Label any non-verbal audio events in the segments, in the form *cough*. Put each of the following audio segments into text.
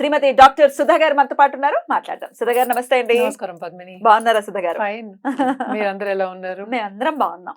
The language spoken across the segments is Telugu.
Shrimati doctor Sudha garu మనతో పాటు ఉన్నారు. మాట్లాడదాం. సుధా గారు నమస్తే అండి. నమస్కారం పద్మిని. బాగున్నారా సుధా గారు ఫైన్ మీరందరూ ఎలా ఉన్నారు? మేము అందరం బాగున్నాం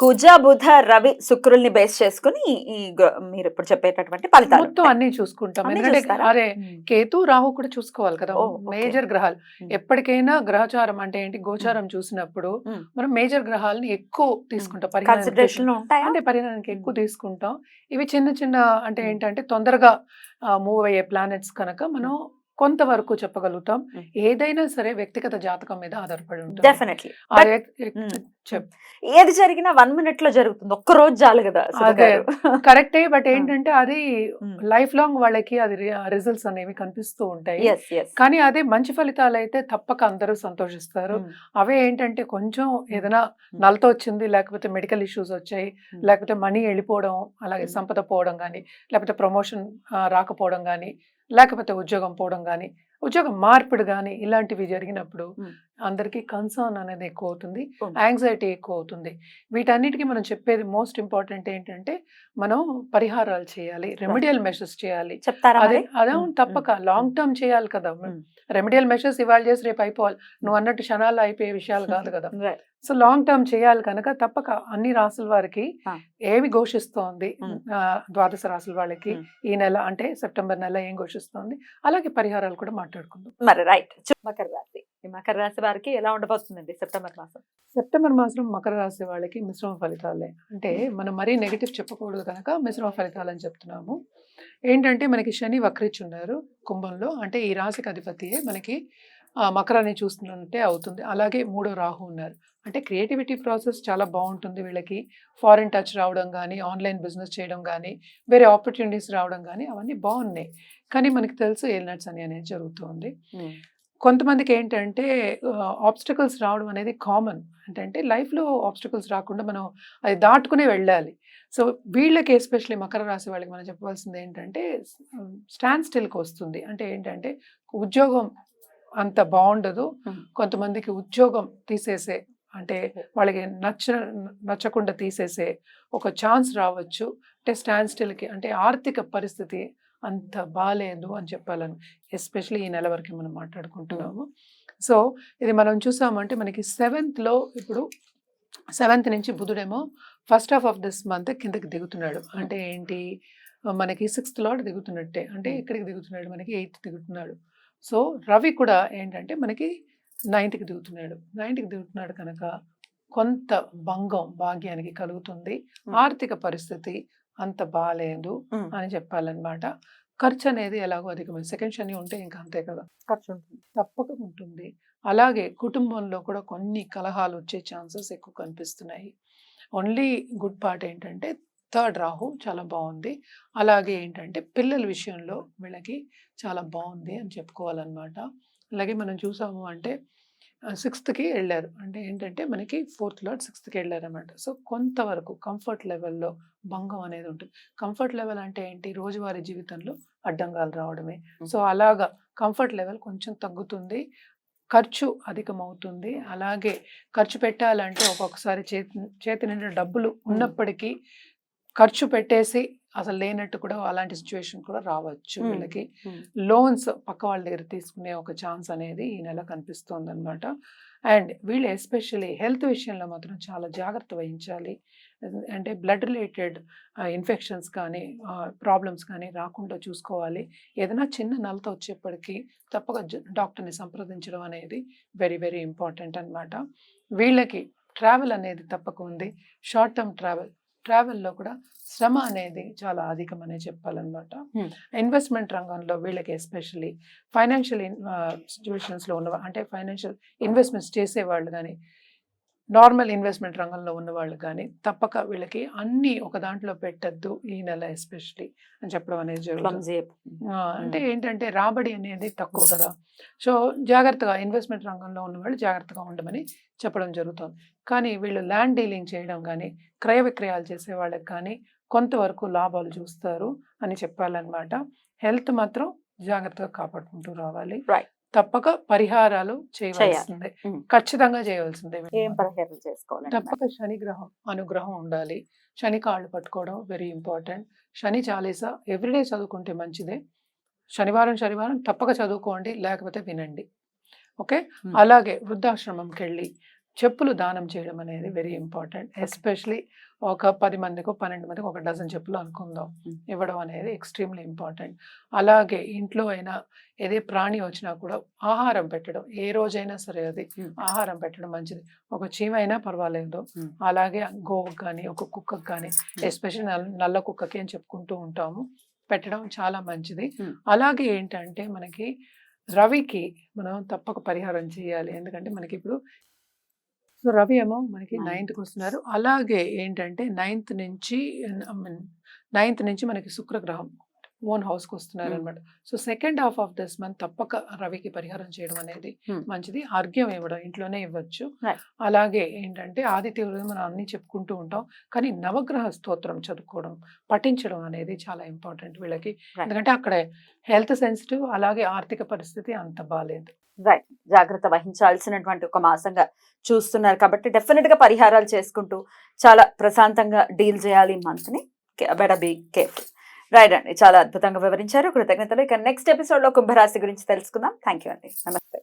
కుజ బుధ రవి శుక్రుల్ని బేస్ చేసుకుని ఈ మీరు ఇప్పుడు చెప్పేటటువంటి ఫలితాలు మొత్తం. అన్ని చూసుకుంటాం ఎందుకంటే? అరే. కేతు రాహు కూడా చూసుకోవాలి కదా. మేజర్ గ్రహాలు. ఎప్పటికైనా గ్రహచారం అంటే ఏంటి గోచారం చూసినప్పుడు. మనం మేజర్ గ్రహాలని ఎక్కువ తీసుకుంటాం అంటే పరిగణనకి ఎక్కువ. తీసుకుంటాం ఇవి చిన్న చిన్న అంటే. ఏంటంటే తొందరగా మూవ్ అయ్యే ప్లానెట్స్ కనుక మనం కొంతవరకు చెప్పగలుగుతాం. ఏదైనా సరే వ్యక్తిగత జాతకం మీద ఆధారపడి ఉంటుంది ఏది జరిగినా వన్ మినిట్లో జరుగుతుంది ఒక్క రోజు చాలు కదా అదే. కరెక్టే బట్ ఏంటంటే అది. లైఫ్ లాంగ్ వాళ్ళకి అది రిజల్ట్స్ అనేవి కనిపిస్తూ ఉంటాయి. కానీ అదే మంచి ఫలితాలు అయితే తప్పక అందరూ సంతోషిస్తారు. అవే ఏంటంటే కొంచెం ఏదైనా నలతో వచ్చింది లేకపోతే మెడికల్ ఇష్యూస్ వచ్చాయి. లేకపోతే మనీ వెళ్ళిపోవడం అలాగే. సంపద పోవడం కానీ లేకపోతే ప్రమోషన్ రాకపోవడం కానీ లేకపోతే ఉద్యోగం పోవడం కానీ ఉద్యోగం మార్పిడి కానీ ఇలాంటివి జరిగినప్పుడు. అందరికీ కన్సర్న్ అనేది ఎక్కువ అవుతుంది. యాంగ్జైటీ ఎక్కువ అవుతుంది వీటన్నిటికీ మనం చెప్పేది మోస్ట్ ఇంపార్టెంట్ ఏంటంటే మనం పరిహారాలు చేయాలి రెమెడియల్ మెషర్స్ చేయాలి అదే? అదే. తప్పక లాంగ్ టర్మ్ చేయాలి కదా. రెమెడియల్ మెషర్స్ ఇవాళ చేసి రేపు అయిపోవాలి నువ్వు అన్నట్టు క్షణాలు అయిపోయే విషయాలు *laughs* కాదు కదా. సో లాంగ్ టర్మ్ చేయాలి కనుక తప్పక అన్ని రాసుల వారికి. ఏమి ఘోషిస్తోంది ద్వాదశ రాసుల వాళ్ళకి. ఈ నెల అంటే సెప్టెంబర్ నెల ఏం ఘోషిస్తోంది అలాగే పరిహారాలు కూడా మాట్లాడుకుందాం మరి రైట్ మకర రాశి మకర రాశి వారికి ఎలా ఉండబోతుందండి సెప్టెంబర్ మాసం? సెప్టెంబర్ మాసం మకర రాశి వాళ్ళకి మిశ్రమ ఫలితాలే. అంటే మనం మరీ నెగిటివ్ చెప్పకూడదు కనుక మిశ్రమ ఫలితాలు అని చెప్తున్నాము. ఏంటంటే మనకి శని వక్రిచున్నారు కుంభంలో. అంటే ఈ రాశికి అధిపతియే మనకి మకరాన్ని చూస్తున్నట్టే అవుతుంది. అలాగే మూడో రాహు ఉన్నారు. అంటే క్రియేటివిటీ ప్రాసెస్ చాలా బాగుంటుంది వీళ్ళకి. ఫారిన్ టచ్ రావడం కానీ ఆన్లైన్ బిజినెస్ చేయడం కానీ వేరే ఆపర్చునిటీస్ రావడం కానీ అవన్నీ బాగున్నాయి. కానీ మనకి తెలుసు ఏలినట్స్ అని అనేది జరుగుతుంది. కొంతమందికి ఏంటంటే ఆబ్స్టకల్స్ రావడం అనేది కామన్ అంటే లైఫ్లో ఆబ్స్టకల్స్ రాకుండా మనం అది దాటుకునే వెళ్ళాలి. సో వీళ్ళకి ఎస్పెషల్లీ మకర రాశి వాళ్ళకి మనం చెప్పవలసింది ఏంటంటే స్టాండ్ స్టిల్కి వస్తుంది. అంటే ఏంటంటే ఉద్యోగం అంత బాగుండదు. కొంతమందికి ఉద్యోగం తీసేసే అంటే వాళ్ళకి నచ్చ నచ్చకుండా తీసేసే ఒక ఛాన్స్ రావచ్చు. అంటే స్టాండ్ స్టిల్కి అంటే ఆర్థిక పరిస్థితి అంత బాగాలేదు అని చెప్పాలని ఎస్పెషల్లీ ఈ నెల వరకు మనం మాట్లాడుకుంటున్నాము. సో ఇది మనం చూసామంటే మనకి సెవెంత్లో ఇప్పుడు సెవెంత్ నుంచి బుధుడేమో first half of this month కిందకి దిగుతున్నాడు. అంటే ఏంటి? మనకి సిక్స్త్ లాట్ దిగుతున్నట్టే. అంటే ఎక్కడికి దిగుతున్నాడు? మనకి ఎయిత్ దిగుతున్నాడు. సో రవి కూడా ఏంటంటే మనకి నైన్త్కి దిగుతున్నాడు. నైన్త్కి దిగుతున్నాడు కనుక కొంత భంగం భాగ్యానికి కలుగుతుంది. ఆర్థిక పరిస్థితి అంత బాగాలేదు. అని చెప్పాలన్నమాట. ఖర్చు అనేది ఎలాగో అధికమైంది సెకండ్ శని ఉంటే ఇంకా అంతే కదా. ఖర్చు ఉంటుంది తప్పక ఉంటుంది అలాగే కుటుంబంలో కూడా కొన్ని కలహాలు వచ్చే ఛాన్సెస్ ఎక్కువ కనిపిస్తున్నాయి. ఓన్లీ గుడ్ పార్ట్ ఏంటంటే థర్డ్ రాహు చాలా బాగుంది. అలాగే ఏంటంటే పిల్లల విషయంలో వీళ్ళకి చాలా బాగుంది అని చెప్పుకోవాలన్నమాట. అలాగే మనం చూసాము అంటే సిక్స్త్కి వెళ్ళారు. అంటే ఏంటంటే మనకి ఫోర్త్ లాట్ సిక్స్త్కి వెళ్ళారు అనమాట సో కొంతవరకు కంఫర్ట్ లెవెల్లో భంగం అనేది ఉంటుంది. కంఫర్ట్ లెవెల్ అంటే ఏంటి? రోజువారీ జీవితంలో అడ్డంగాలు రావడమే. సో అలాగా కంఫర్ట్ లెవెల్ కొంచెం తగ్గుతుంది. ఖర్చు అధికమవుతుంది. అలాగే ఖర్చు పెట్టాలంటే ఒక్కొక్కసారి చేతి చేతి నిండా డబ్బులు ఉన్నప్పటికీ ఖర్చు పెట్టేసి అసలు లేనట్టు కూడా అలాంటి సిచ్యువేషన్ కూడా రావచ్చు. వీళ్ళకి. లోన్స్ పక్క వాళ్ళ దగ్గర తీసుకునే ఒక ఛాన్స్ అనేది ఈ నెల కనిపిస్తోంది అనమాట అండ్ వీళ్ళు ఎస్పెషల్లీ హెల్త్ విషయంలో మాత్రం చాలా జాగ్రత్త వహించాలి. అంటే బ్లడ్ రిలేటెడ్ ఇన్ఫెక్షన్స్ కానీ ప్రాబ్లమ్స్ కానీ రాకుండా చూసుకోవాలి. ఏదైనా చిన్న నలత వచ్చేప్పటికీ తప్పక డాక్టర్ని సంప్రదించడం అనేది వెరీ వెరీ ఇంపార్టెంట్ అన్నమాట. వీళ్ళకి ట్రావెల్ అనేది తప్పక ఉంది. షార్ట్ టర్మ్ ట్రావెల్ ట్రావెల్లో కూడా శ్రమ అనేది చాలా అధికమనే చెప్పాలన్నమాట. ఇన్వెస్ట్మెంట్ రంగంలో వీళ్ళకి ఎస్పెషల్లీ ఫైనాన్షియల్ సిచ్యువేషన్స్లో ఉన్న అంటే ఫైనాన్షియల్ ఇన్వెస్ట్మెంట్స్ చేసేవాళ్ళు కానీ నార్మల్ ఇన్వెస్ట్మెంట్ రంగంలో ఉన్న వాళ్ళు కానీ తప్పక వీళ్ళకి అన్నీ ఒక దాంట్లో పెట్టద్దు ఈ నెల ఎస్పెషలీ అని చెప్పడం అనేది జరుగుతుంది. అంటే ఏంటంటే రాబడి అనేది తక్కువ కదా. సో జాగ్రత్తగా ఇన్వెస్ట్మెంట్ రంగంలో ఉన్న వాళ్ళు జాగ్రత్తగా ఉండమని చెప్పడం జరుగుతుంది. కానీ వీళ్ళు ల్యాండ్ డీలింగ్ చేయడం కానీ క్రయ విక్రయాలు చేసే వాళ్ళకి కానీ కొంతవరకు లాభాలు చూస్తారు అని చెప్పాలన్నమాట. హెల్త్ మాత్రం జాగ్రత్తగా కాపాడుకుంటూ రావాలి. తప్పక పరిహారాలు చేయవలసిందే. ఖచ్చితంగా చేయవలసిందే ఏం పరిహారం చేసుకోవాలి తప్పక శని గ్రహం అనుగ్రహం ఉండాలి. శని కాళ్ళు పట్టుకోవడం very important. Shani Chalisa everyday చదువుకుంటే మంచిదే. శనివారం శనివారం తప్పక చదువుకోండి లేకపోతే వినండి. ఓకే. అలాగే వృద్ధాశ్రమంకి వెళ్ళి చెప్పులు దానం చేయడం అనేది వెరీ ఇంపార్టెంట్. ఎస్పెషలీ ఒక పది మందికి పన్నెండు మందికి ఒక డజన్ చెప్పులు అనుకుందాం. ఇవ్వడం అనేది ఎక్స్ట్రీమ్లీ ఇంపార్టెంట్ అలాగే ఇంట్లో అయినా ఏదే ప్రాణి వచ్చినా కూడా ఆహారం పెట్టడం ఏ రోజైనా సరే అది. ఆహారం పెట్టడం మంచిది ఒక చీమ అయినా పర్వాలేదు. అలాగే గోవుకి కానీ ఒక కుక్కకి కానీ ఎస్పెషల్లీ నల్ల కుక్కకి అని చెప్పుకుంటూ ఉంటాము పెట్టడం చాలా మంచిది. అలాగే ఏంటంటే మనకి రవికి మనం తప్పక పరిహారం చేయాలి ఎందుకంటే మనకి ఇప్పుడు సో రవి ఏమో మనకి. నైన్త్కి వస్తున్నారు అలాగే ఏంటంటే నైన్త్ నుంచి నైన్త్ నుంచి మనకి శుక్రగ్రహం ఓన్ హౌస్కి వస్తున్నారు. అనమాట so second half of this month తప్పక రవికి పరిహారం చేయడం అనేది. మంచిది. అర్ఘ్యం ఇవ్వడం ఇంట్లోనే ఇవ్వచ్చు. అలాగే ఏంటంటే ఆదిత్య హృదయం మనం అన్ని చెప్పుకుంటూ ఉంటాం. కానీ నవగ్రహ స్తోత్రం చదువుకోవడం పఠించడం అనేది చాలా ఇంపార్టెంట్ వీళ్ళకి. ఎందుకంటే అక్కడ హెల్త్ సెన్సిటివ్ అలాగే ఆర్థిక పరిస్థితి అంత బాగాలేదు రైట్. జాగ్రత్త వహించాల్సినటువంటి ఒక మాసంగా చూస్తున్నారు కాబట్టి డెఫినెట్గా పరిహారాలు చేసుకుంటూ చాలా ప్రశాంతంగా డీల్ చేయాలి మంత్ని బెడ బీ కేర్ఫుల్. రైట్ అండి చాలా అద్భుతంగా వివరించారు. కృతజ్ఞతలు. ఇక నెక్స్ట్ ఎపిసోడ్లో కుంభరాశి గురించి తెలుసుకుందాం. థ్యాంక్ యూ అండి. నమస్తే.